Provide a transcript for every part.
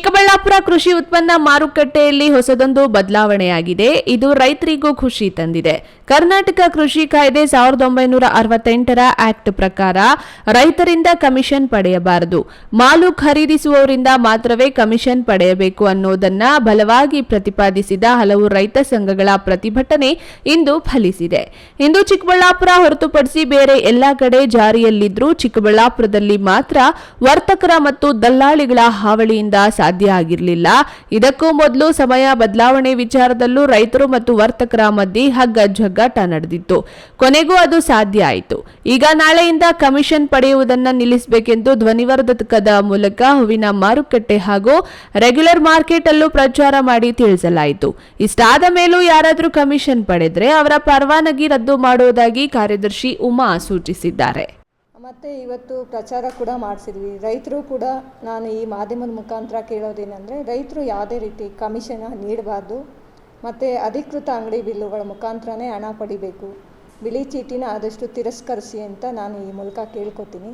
ಚಿಕ್ಕಬಳ್ಳಾಪುರ ಕೃಷಿ ಉತ್ಪನ್ನ ಮಾರುಕಟ್ಟೆಯಲ್ಲಿ ಹೊಸದೊಂದು ಬದಲಾವಣೆಯಾಗಿದೆ. ಇದು ರೈತರಿಗೂ ಖುಷಿ ತಂದಿದೆ. ಕರ್ನಾಟಕ ಕೃಷಿ ಕಾಯ್ದೆ ಸಾವಿರದ ಒಂಬೈನೂರ ಅರವತ್ತೆಂಟರ ಆಕ್ಟ್ ಪ್ರಕಾರ ರೈತರಿಂದ ಕಮಿಷನ್ ಪಡೆಯಬಾರದು. ಮಾಲು ಖರೀದಿಸುವವರಿಂದ ಮಾತ್ರವೇ ಕಮಿಷನ್ ಪಡೆಯಬೇಕು ಅನ್ನೋದನ್ನ ಬಲವಾಗಿ ಪ್ರತಿಪಾದಿಸಿದ ಹಲವು ರೈತ ಸಂಘಗಳ ಪ್ರತಿಭಟನೆ ಇಂದು ಫಲಿಸಿದೆ. ಇಂದು ಚಿಕ್ಕಬಳ್ಳಾಪುರ ಹೊರತುಪಡಿಸಿ ಬೇರೆ ಎಲ್ಲಾ ಕಡೆ ಜಾರಿಯಲ್ಲಿದ್ರೂ ಚಿಕ್ಕಬಳ್ಳಾಪುರದಲ್ಲಿ ಮಾತ್ರ ವರ್ತಕರ ಮತ್ತು ದಲ್ಲಾಳಿಗಳ ಹಾವಳಿಯಿಂದ ಸಾಧ್ಯ ಆಗಿರಲಿಲ್ಲ. ಇದಕ್ಕೂ ಮೊದಲು ಸಮಯ ಬದಲಾವಣೆ ವಿಚಾರದಲ್ಲೂ ರೈತರು ಮತ್ತು ವರ್ತಕರ ಮಧ್ಯೆ ಹಗ್ಗ ಜಗ್ಗಾಟ ನಡೆದಿತ್ತು. ಕೊನೆಗೂ ಅದು ಸಾಧ್ಯ ಆಯಿತು. ಈಗ ನಾಳೆಯಿಂದ ಕಮಿಷನ್ ಪಡೆಯುವುದನ್ನ ನಿಲ್ಲಿಸಬೇಕೆಂದು ಧ್ವನಿವರ್ಧಕದ ಮೂಲಕ ಹೂವಿನ ಮಾರುಕಟ್ಟೆ ಹಾಗೂ ರೆಗ್ಯುಲರ್ ಮಾರ್ಕೆಟ್ ಅಲ್ಲೂ ಪ್ರಚಾರ ಮಾಡಿ ತಿಳಿಸಲಾಯಿತು. ಇಷ್ಟಾದ ಮೇಲೂ ಯಾರಾದರೂ ಕಮಿಷನ್ ಪಡೆದ್ರೆ ಅವರ ಪರವಾನಗಿ ರದ್ದು ಮಾಡುವುದಾಗಿ ಕಾರ್ಯದರ್ಶಿ ಉಮಾ ಸೂಚಿಸಿದ್ದಾರೆ. ಮತ್ತು ಇವತ್ತು ಪ್ರಚಾರ ಕೂಡ ಮಾಡಿಸಿದ್ವಿ. ರೈತರು ಕೂಡ ನಾನು ಈ ಮಾಧ್ಯಮದ ಮುಖಾಂತರ ಕೇಳೋದೇನೆಂದರೆ, ರೈತರು ಯಾವುದೇ ರೀತಿ ಕಮಿಷನ್ ನೀಡಬಾರ್ದು, ಮತ್ತು ಅಧಿಕೃತ ಅಂಗಡಿ ಬಿಲ್ಲುಗಳ ಮುಖಾಂತರನೇ ಹಣ ಪಡಿಬೇಕು. ಬಿಳಿ ಚೀಟಿನ ಆದಷ್ಟು ತಿರಸ್ಕರಿಸಿ ಅಂತ ನಾನು ಈ ಮೂಲಕ ಕೇಳ್ಕೊತೀನಿ.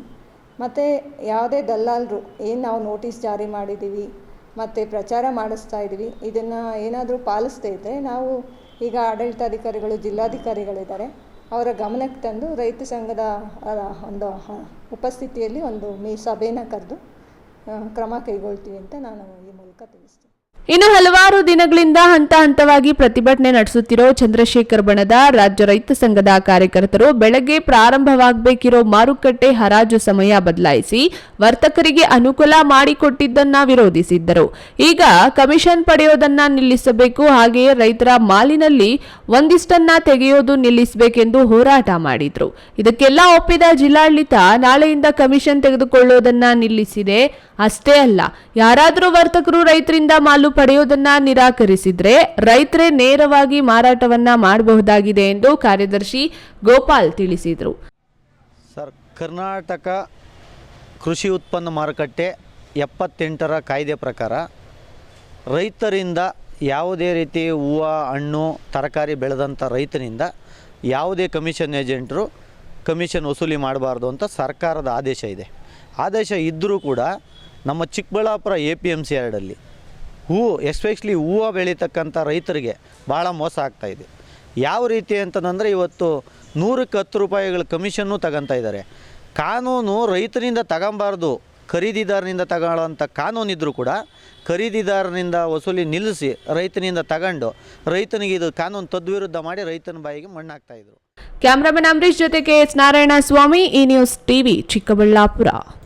ಮತ್ತು ಯಾವುದೇ ದಲ್ಲಾಳರು ಏನು ನಾವು ನೋಟಿಸ್ ಜಾರಿ ಮಾಡಿದ್ದೀವಿ, ಮತ್ತು ಪ್ರಚಾರ ಮಾಡಿಸ್ತಾ ಇದ್ದೀವಿ, ಇದನ್ನು ಏನಾದರೂ ಪಾಲಿಸದೇ ಇದ್ದರೆ ನಾವು ಈಗ ಆಡಳಿತಾಧಿಕಾರಿಗಳು, ಜಿಲ್ಲಾಧಿಕಾರಿಗಳಿದ್ದಾರೆ ಅವರ ಗಮನಕ್ಕೆ ತಂದು ರೈತ ಸಂಘದ ಒಂದು ಉಪಸ್ಥಿತಿಯಲ್ಲಿ ಒಂದು ಮೀ ಸಭೆನ ಕರೆದು ಕ್ರಮ ಕೈಗೊಳ್ತೀವಿ ಅಂತ ನಾನು ಈ ಮೂಲಕ ತಿಳಿಸ್ತೀನಿ. ಇನ್ನು ಹಲವಾರು ದಿನಗಳಿಂದ ಹಂತ ಹಂತವಾಗಿ ಪ್ರತಿಭಟನೆ ನಡೆಸುತ್ತಿರೋ ಚಂದ್ರಶೇಖರ್ ಬಣದ ರಾಜ್ಯ ರೈತ ಸಂಘದ ಕಾರ್ಯಕರ್ತರು ಬೆಳಗ್ಗೆ ಪ್ರಾರಂಭವಾಗಬೇಕಿರೋ ಮಾರುಕಟ್ಟೆ ಹರಾಜು ಸಮಯ ಬದಲಾಯಿಸಿ ವರ್ತಕರಿಗೆ ಅನುಕೂಲ ಮಾಡಿಕೊಟ್ಟಿದ್ದನ್ನ ವಿರೋಧಿಸಿದ್ದರು. ಈಗ ಕಮಿಷನ್ ಪಡೆಯೋದನ್ನ ನಿಲ್ಲಿಸಬೇಕು, ಹಾಗೆಯೇ ರೈತರ ಮಾಲಿನಲ್ಲಿ ಒಂದಿಷ್ಟನ್ನ ತೆಗೆಯೋದು ನಿಲ್ಲಿಸಬೇಕೆಂದು ಹೋರಾಟ ಮಾಡಿದ್ರು. ಇದಕ್ಕೆಲ್ಲ ಒಪ್ಪಿದ ಜಿಲ್ಲಾಡಳಿತ ನಾಳೆಯಿಂದ ಕಮಿಷನ್ ತೆಗೆದುಕೊಳ್ಳೋದನ್ನ ನಿಲ್ಲಿಸಿದೆ. ಅಷ್ಟೇ ಅಲ್ಲ, ಯಾರಾದರೂ ವರ್ತಕರು ರೈತರಿಂದ ಮಾಲು ಪಡೆಯೋದನ್ನ ನಿರಾಕರಿಸಿದ್ರೆ ರೈತರೇ ನೇರವಾಗಿ ಮಾರಾಟವನ್ನ ಮಾಡಬಹುದಾಗಿದೆ ಎಂದು ಕಾರ್ಯದರ್ಶಿ ಗೋಪಾಲ್ ತಿಳಿಸಿದರು. ಸರ್, ಕರ್ನಾಟಕ ಕೃಷಿ ಉತ್ಪನ್ನ ಮಾರುಕಟ್ಟೆ ಎಪ್ಪತ್ತೆಂಟರ ಕಾಯ್ದೆ ಪ್ರಕಾರ ರೈತರಿಂದ ಯಾವುದೇ ರೀತಿ ಹೂವು, ಹಣ್ಣು, ತರಕಾರಿ ಬೆಳೆದಂಥ ರೈತನಿಂದ ಯಾವುದೇ ಕಮಿಷನ್ ಏಜೆಂಟರು ಕಮಿಷನ್ ವಸೂಲಿ ಮಾಡಬಾರ್ದು ಅಂತ ಸರ್ಕಾರದ ಆದೇಶ ಇದೆ. ಆದೇಶ ಇದ್ದರೂ ಕೂಡ ನಮ್ಮ Chikkaballapura A P M C ಎರಡಲ್ಲಿ ಹೂವು ಎಸ್ಪೆಷಲಿ ಹೂವು ಬೆಳೀತಕ್ಕಂಥ ರೈತರಿಗೆ ಭಾಳ ಮೋಸ ಆಗ್ತಾಯಿದೆ ಯಾವ ರೀತಿ ಅಂತಂದರೆ ಇವತ್ತು ನೂರಕ್ಕೆ ಹತ್ತು ರೂಪಾಯಿಗಳ ಕಮಿಷನ್ನು ತಗೊತಾ ಇದ್ದಾರೆ. ಕಾನೂನು ರೈತರಿಂದ ತಗೊಬಾರ್ದು, ಖರೀದಿದಾರನಿಂದ ತಗೊಳ್ಳೋಂಥ ಕಾನೂನಿದ್ರೂ ಕೂಡ ಖರೀದಿದಾರನಿಂದ ವಸೂಲಿ ನಿಲ್ಲಿಸಿ ರೈತನಿಂದ ತಗೊಂಡು ರೈತನಿಗೆ ಇದು ಕಾನೂನು ತದ್ವಿರುದ್ಧ ಮಾಡಿ ರೈತನ ಬಾಯಿಗೆ ಮಣ್ಣಾಗ್ತಾಯಿದ್ರು ಕ್ಯಾಮ್ರಾಮನ್ ಅಂಬರೀಶ್ ಜೊತೆಗೆ ಎಸ್ ನಾರಾಯಣ ಸ್ವಾಮಿ, ಈ ನ್ಯೂಸ್ ಟಿವಿ ಚಿಕ್ಕಬಳ್ಳಾಪುರ.